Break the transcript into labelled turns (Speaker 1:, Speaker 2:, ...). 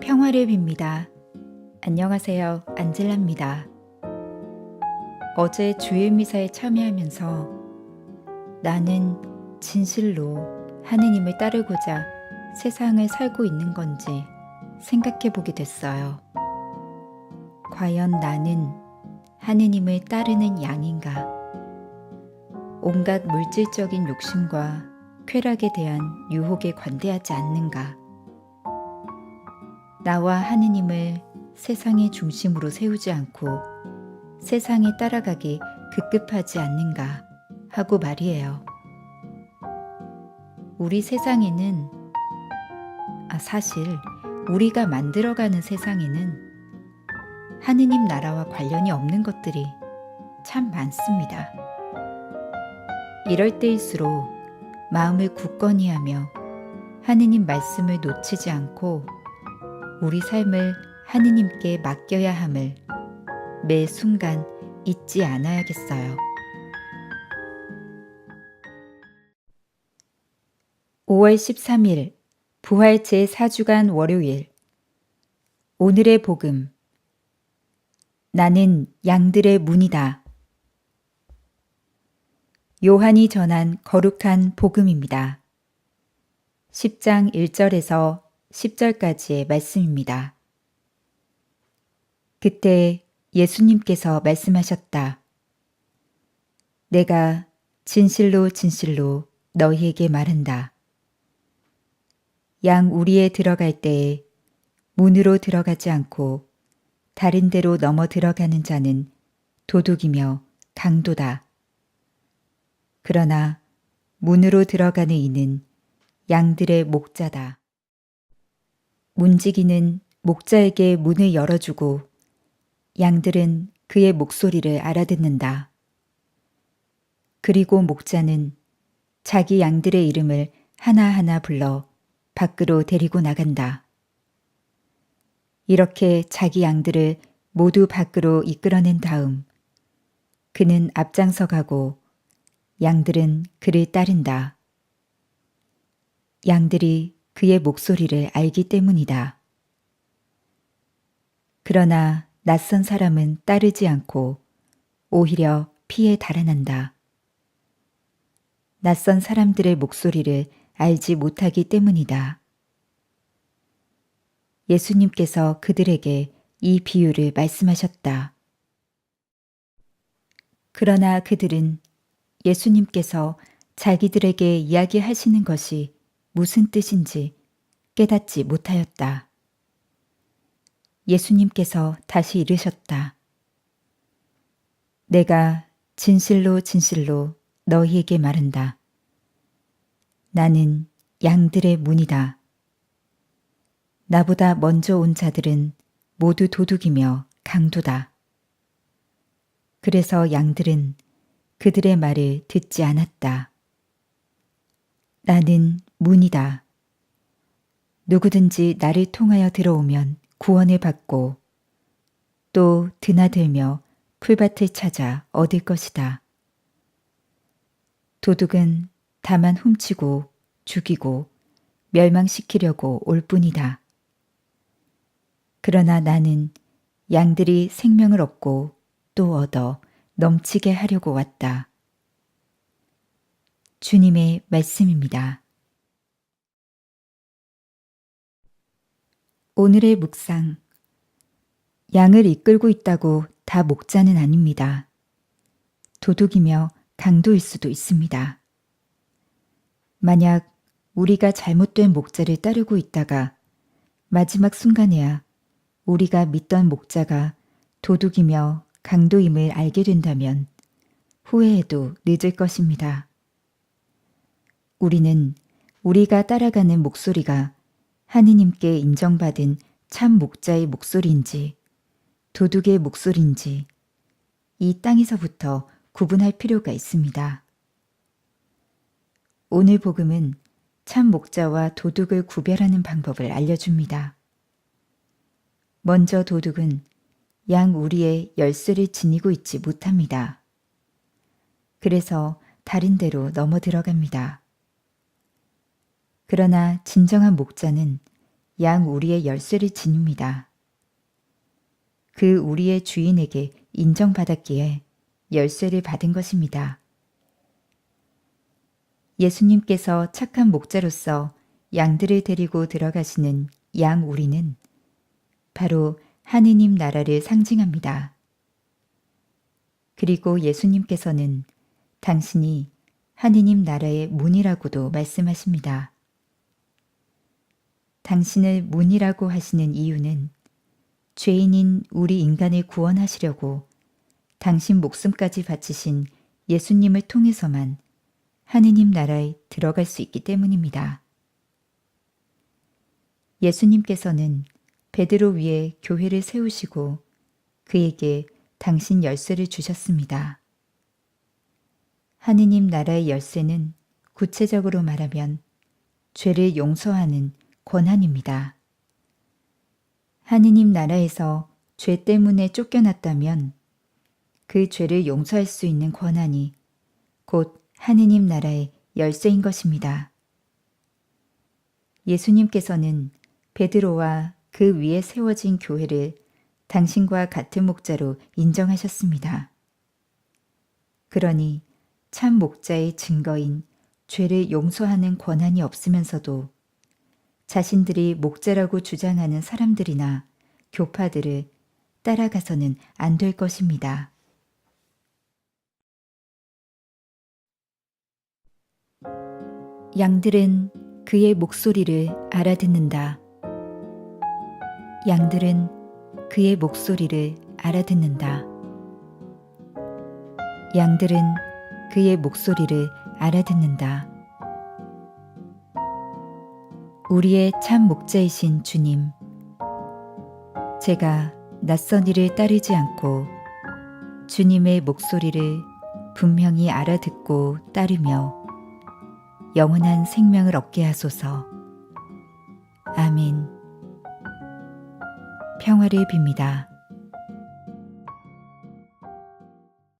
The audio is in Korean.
Speaker 1: 평화를 빕니다. 안녕하세요. 안젤라입니다. 어제 주일 미사에 참여하면서 나는 진실로 하느님을 따르고자 세상을 살고 있는 건지 생각해 보게 됐어요. 과연 나는 하느님을 따르는 양인가? 온갖 물질적인 욕심과 쾌락에 대한 유혹에 관대하지 않는가? 나와 하느님을 세상의 중심으로 세우지 않고 세상에 따라가기 급급하지 않는가 하고 말이에요. 우리 세상에는 아 사실 우리가 만들어가는 세상에는 하느님 나라와 관련이 없는 것들이 참 많습니다. 이럴 때일수록 마음을 굳건히 하며 하느님 말씀을 놓치지 않고 우리 삶을 하느님께 맡겨야 함을 매 순간 잊지 않아야겠어요. 5월 13일 부활 제4주간 월요일 오늘의 복음 나는 양들의 문이다. 요한이 전한 거룩한 복음입니다. 10장 1절에서 10절까지의 말씀입니다. 그때 예수님께서 말씀하셨다. 내가 진실로 진실로 너희에게 말한다. 양 우리에 들어갈 때에 문으로 들어가지 않고 다른 데로 넘어 들어가는 자는 도둑이며 강도다. 그러나 문으로 들어가는 이는 양들의 목자다. 문지기는 목자에게 문을 열어주고 양들은 그의 목소리를 알아듣는다. 그리고 목자는 자기 양들의 이름을 하나하나 불러 밖으로 데리고 나간다. 이렇게 자기 양들을 모두 밖으로 이끌어낸 다음 그는 앞장서 가고 양들은 그를 따른다. 양들이 그의 목소리를 알기 때문이다. 그러나 낯선 사람은 따르지 않고 오히려 피해 달아난다. 낯선 사람들의 목소리를 알지 못하기 때문이다. 예수님께서 그들에게 이 비유를 말씀하셨다. 그러나 그들은 예수님께서 자기들에게 이야기하시는 것이 무슨 뜻인지 깨닫지 못하였다. 예수님께서 다시 이르셨다. 내가 진실로 진실로 너희에게 말한다. 나는 양들의 문이다. 나보다 먼저 온 자들은 모두 도둑이며 강도다. 그래서 양들은 그들의 말을 듣지 않았다. 나는 문이다. 누구든지 나를 통하여 들어오면 구원을 받고 또 드나들며 풀밭을 찾아 얻을 것이다. 도둑은 다만 훔치고 죽이고 멸망시키려고 올 뿐이다. 그러나 나는 양들이 생명을 얻고 또 얻어 넘치게 하려고 왔다. 주님의 말씀입니다. 오늘의 묵상. 양을 이끌고 있다고 다 목자는 아닙니다. 도둑이며 강도일 수도 있습니다. 만약 우리가 잘못된 목자를 따르고 있다가 마지막 순간에야 우리가 믿던 목자가 도둑이며 강도임을 알게 된다면 후회해도 늦을 것입니다. 우리는 우리가 따라가는 목소리가 하느님께 인정받은 참 목자의 목소리인지 도둑의 목소리인지 이 땅에서부터 구분할 필요가 있습니다. 오늘 복음은 참 목자와 도둑을 구별하는 방법을 알려줍니다. 먼저 도둑은 양 우리의 열쇠를 지니고 있지 못합니다. 그래서 다른 데로 넘어 들어갑니다. 그러나 진정한 목자는 양 우리의 열쇠를 지닙니다. 그 우리의 주인에게 인정받았기에 열쇠를 받은 것입니다. 예수님께서 착한 목자로서 양들을 데리고 들어가시는 양 우리는 바로 하느님 나라를 상징합니다. 그리고 예수님께서는 당신이 하느님 나라의 문이라고도 말씀하십니다. 당신을 문이라고 하시는 이유는 죄인인 우리 인간을 구원하시려고 당신 목숨까지 바치신 예수님을 통해서만 하느님 나라에 들어갈 수 있기 때문입니다. 예수님께서는 베드로 위에 교회를 세우시고 그에게 당신 열쇠를 주셨습니다. 하느님 나라의 열쇠는 구체적으로 말하면 죄를 용서하는 권한입니다. 하느님 나라에서 죄 때문에 쫓겨났다면 그 죄를 용서할 수 있는 권한이 곧 하느님 나라의 열쇠인 것입니다. 예수님께서는 베드로와 그 위에 세워진 교회를 당신과 같은 목자로 인정하셨습니다. 그러니 참 목자의 증거인 죄를 용서하는 권한이 없으면서도 자신들이 목자라고 주장하는 사람들이나 교파들을 따라가서는 안 될 것입니다. 양들은 그의 목소리를 알아듣는다. 양들은 그의 목소리를 알아듣는다. 양들은 그의 목소리를 알아듣는다. 우리의 참 목자이신 주님, 제가 낯선 이를 따르지 않고 주님의 목소리를 분명히 알아듣고 따르며 영원한 생명을 얻게 하소서. 아멘. 평화를 빕니다.